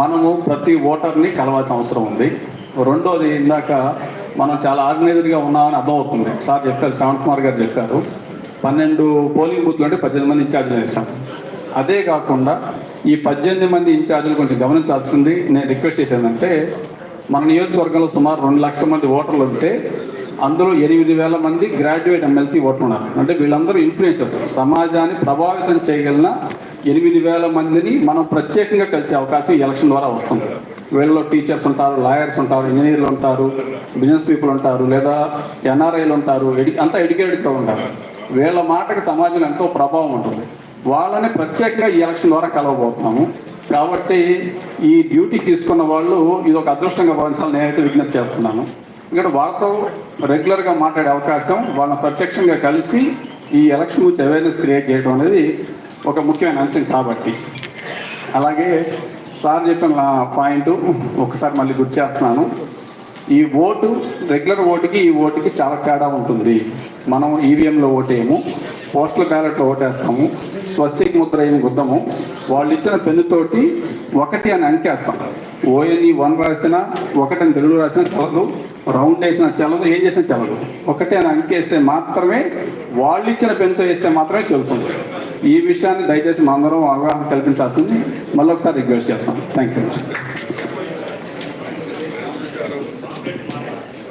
మనము ప్రతి ఓటర్ని కలవాల్సిన అవసరం ఉంది. రెండోది ఇందాక మనం చాలా ఆర్గనైజ్డ్గా ఉన్నామని అర్థమవుతుంది సార్ చెప్పారు శ్రవణ్ కుమార్ గారు చెప్పారు. పన్నెండు పోలింగ్ బూత్లు అంటే పద్దెనిమిది మంది ఇన్ఛార్జీలు వేసాం అదే కాకుండా ఈ పద్దెనిమిది మంది ఇన్ఛార్జీలు కొంచెం గమనించాల్సింది నేను రిక్వెస్ట్ చేసేదంటే మన నియోజకవర్గంలో సుమారు రెండు లక్షల మంది ఓటర్లు ఉంటే అందులో ఎనిమిది వేల మంది గ్రాడ్యుయేట్ ఎమ్మెల్సీ ఓటర్ ఉన్నారు. అంటే వీళ్ళందరూ ఇన్ఫ్లుయెన్సర్స్ సమాజాన్ని ప్రభావితం చేయగలిగిన ఎనిమిది వేల మందిని మనం ప్రత్యేకంగా కలిసే అవకాశం ఈ ఎలక్షన్ ద్వారా వస్తుంది. వీళ్ళలో టీచర్స్ ఉంటారు లాయర్స్ ఉంటారు ఇంజనీర్లు ఉంటారు బిజినెస్ పీపుల్ ఉంటారు లేదా ఎన్ఆర్ఐలు ఉంటారు ఎడి అంతా ఎడ్యుకేటెడ్గా ఉంటారు. వీళ్ళ మాటకి సమాజంలో ఎంతో ప్రభావం ఉంటుంది. వాళ్ళని ప్రత్యేకంగా ఈ ఎలక్షన్ ద్వారా కలవబోతున్నాము. కాబట్టి ఈ డ్యూటీ తీసుకున్న వాళ్ళు ఇది ఒక అదృష్టంగా భావించాలని నేనైతే విజ్ఞప్తి చేస్తున్నాను. ఇక్కడ వాళ్ళతో రెగ్యులర్గా మాట్లాడే అవకాశం వాళ్ళని ప్రత్యక్షంగా కలిసి ఈ ఎలక్షన్ గురించి అవేర్నెస్ క్రియేట్ చేయడం అనేది ఒక ముఖ్యమైన అంశం కాబట్టి. అలాగే సార్ చెప్పిన పాయింట్ ఒకసారి మళ్ళీ గుర్తు చేస్తున్నాను. ఈ ఓటు రెగ్యులర్ ఓటుకి ఈ ఓటుకి చాలా తేడా ఉంటుంది. మనం ఈవీఎంలో ఓటేయము పోస్టల్ బ్యాలెట్లో ఓటేస్తాము స్వస్తిక్ ముద్ర ఏమి గుద్దము వాళ్ళు ఇచ్చిన పెన్నుతోటి ఒకటి అని అంకేస్తాం. ఓఎన్ఈ వన్ రాసిన ఒకటి అని తెలుగు రాసిన చల్లదు రౌండ్ వేసిన చల్లదు ఏం చేసినా చల్లదు. ఒకటి అని అంకేస్తే మాత్రమే వాళ్ళు ఇచ్చిన పెన్నుతో వేస్తే మాత్రమే చెల్లుతుంది. ఈ విషయాన్ని దయచేసి మా అందరం అవగాహన కల్పించాల్సింది. మళ్ళీ ఒకసారి రిక్వెస్ట్ చేస్తాం. థ్యాంక్ యూ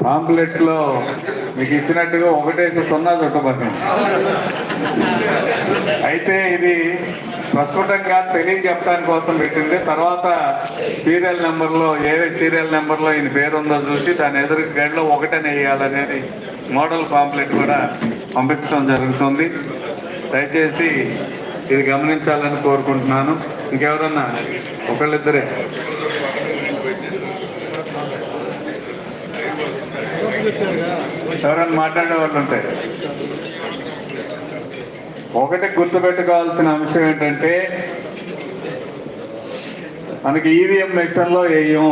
పాంప్లెట్లో మీకు ఇచ్చినట్టుగా ఒకటేసి సున్నా చుట్టబడి అయితే ఇది ప్రస్ఫుటంగా తెలియజెప్పడానికి కోసం పెట్టింది. తర్వాత సీరియల్ నెంబర్లో ఏ సీరియల్ నెంబర్లో ఈయన పేరు ఉందో చూసి దాని ఎదురు గడిలో ఒకటనే వేయాలనేది మోడల్ పాంప్లెట్ కూడా పంపించడం జరుగుతుంది. దయచేసి ఇది గమనించాలని కోరుకుంటున్నాను. ఇంకెవరన్నా? ఒకళ్ళిద్దరే. ఎవరైనా మాట్లాడే వాళ్ళు ఉంటాయి ఒకటి గుర్తుపెట్టుకోవాల్సిన అంశం ఏంటంటే మనకి ఈవీఎం మిషన్లో వేయం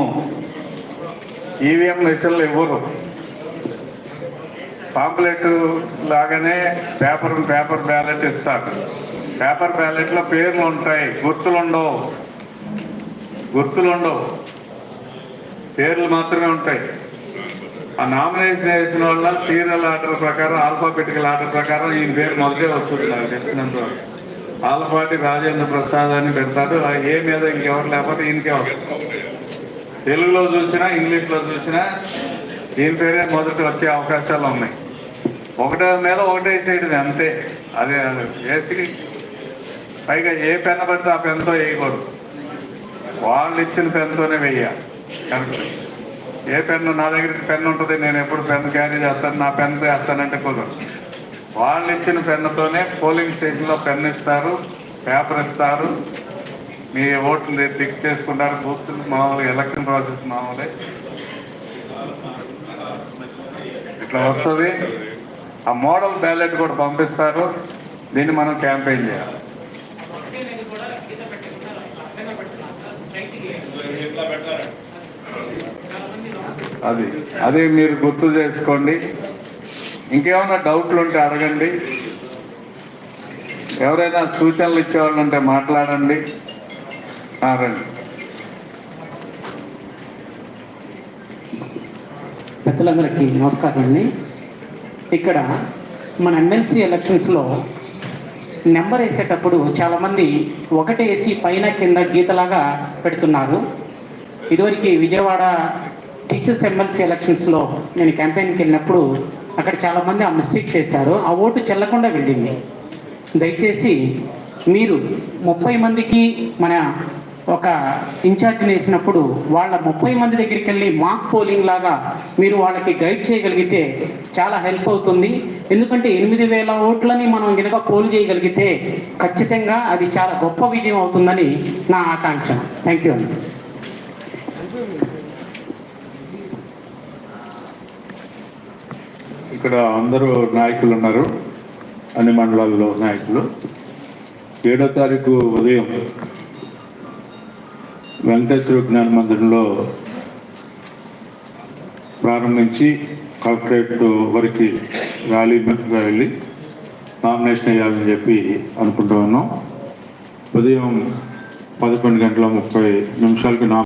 ఈవీఎం మిషన్లు ఇవ్వరు. పాంప్లెట్ లాగానే పేపర్ పేపర్ బ్యాలెట్ ఇస్తారు. పేపర్ బ్యాలెట్లో పేర్లు ఉంటాయి. గుర్తులుండవు. గుర్తులుండవు. పేర్లు మాత్రమే ఉంటాయి. ఆ నామినేషన్ వేసిన వాళ్ళ సీరియల్ ఆర్డర్ ప్రకారం ఆల్ఫాబెటికల్ ఆర్డర్ ప్రకారం ఈయన పేరు మొదటే వస్తుంది నాకు తెలిసినంత ఆలపాటి రాజేంద్ర ప్రసాద్ అని పెడతాడు. ఏ మీద ఇంకెవరు లేకపోతే ఈయనకే వస్తుంది. తెలుగులో చూసినా ఇంగ్లీష్లో చూసినా ఈయన పేరే మొదట వచ్చే అవకాశాలు ఉన్నాయి. ఒకటే మీద ఒకటే వేసేయడం అంతే. అదే వేసి పైగా ఏ పెన్ పడితే ఆ పెన్తో వేయకూడదు. వాళ్ళు ఇచ్చిన పెన్తోనే వేయాలి కరెక్ట్. ఏ పెన్ను నా దగ్గర పెన్ను ఉంటుంది నేను ఎప్పుడు పెన్ను క్యారీ చేస్తాను నా పెన్ వేస్తానంటే కుదరదు. వాళ్ళు ఇచ్చిన పెన్నుతోనే పోలింగ్ స్టేషన్లో పెన్ ఇస్తారు పేపర్ ఇస్తారు. మీ ఓట్లు టిక్ చేసుకుంటారు బూత్లు మామూలుగా ఎలక్షన్ ప్రాసెస్ మామూలే. ఇట్లా వస్తుంది? ఆ మోడల్ బ్యాలెట్ కూడా పంపిస్తారు. దీన్ని మనం క్యాంపెయిన్ చేయాలి. అది అది మీరు గుర్తు చేసుకోండి. ఇంకేమైనా డౌట్లు ఉంటే అడగండి. ఎవరైనా సూచనలు ఇచ్చేవాళ్ళు ఉంటే మాట్లాడండి. రండి. పెద్దలందరికీ నమస్కారం అండి ఇక్కడ మన ఎమ్మెల్సీ ఎలక్షన్స్లో నెంబర్ వేసేటప్పుడు చాలామంది ఒకటేసి పైన కింద గీతలాగా పెడుతున్నారు. ఇదివరకు విజయవాడ టీచర్స్ ఎమ్మెల్సీ ఎలక్షన్స్లో నేను క్యాంపెయిన్కి వెళ్ళినప్పుడు అక్కడ చాలామంది ఆ మిస్టేక్ చేశారు. ఆ ఓటు చెల్లకుండా వెళ్ళింది. దయచేసి మీరు ముప్పై మందికి మన ఒక ఇన్ఛార్జిని వేసినప్పుడు వాళ్ళ ముప్పై మంది దగ్గరికి వెళ్ళి మాక్ పోలింగ్ లాగా మీరు వాళ్ళకి గైడ్ చేయగలిగితే చాలా హెల్ప్ అవుతుంది. ఎందుకంటే ఎనిమిది వేల ఓట్లని మనం కనుక పోల్ చేయగలిగితే ఖచ్చితంగా అది చాలా గొప్ప విజయం అవుతుందని నా ఆకాంక్ష. థ్యాంక్ యూ అండి ఇక్కడ అందరూ నాయకులు ఉన్నారు. అన్ని మండలాల్లో నాయకులు. ఏడో తారీఖు ఉదయం వెంకటేశ్వర జ్ఞాన మందిరంలో ప్రారంభించి కలెక్టరేట్ వరకు ర్యాలీ వెళ్ళి నామినేషన్ వేయాలని చెప్పి అనుకుంటూ ఉన్నాం. ఉదయం పదకొండు గంటల ముప్పై నిమిషాలకి నా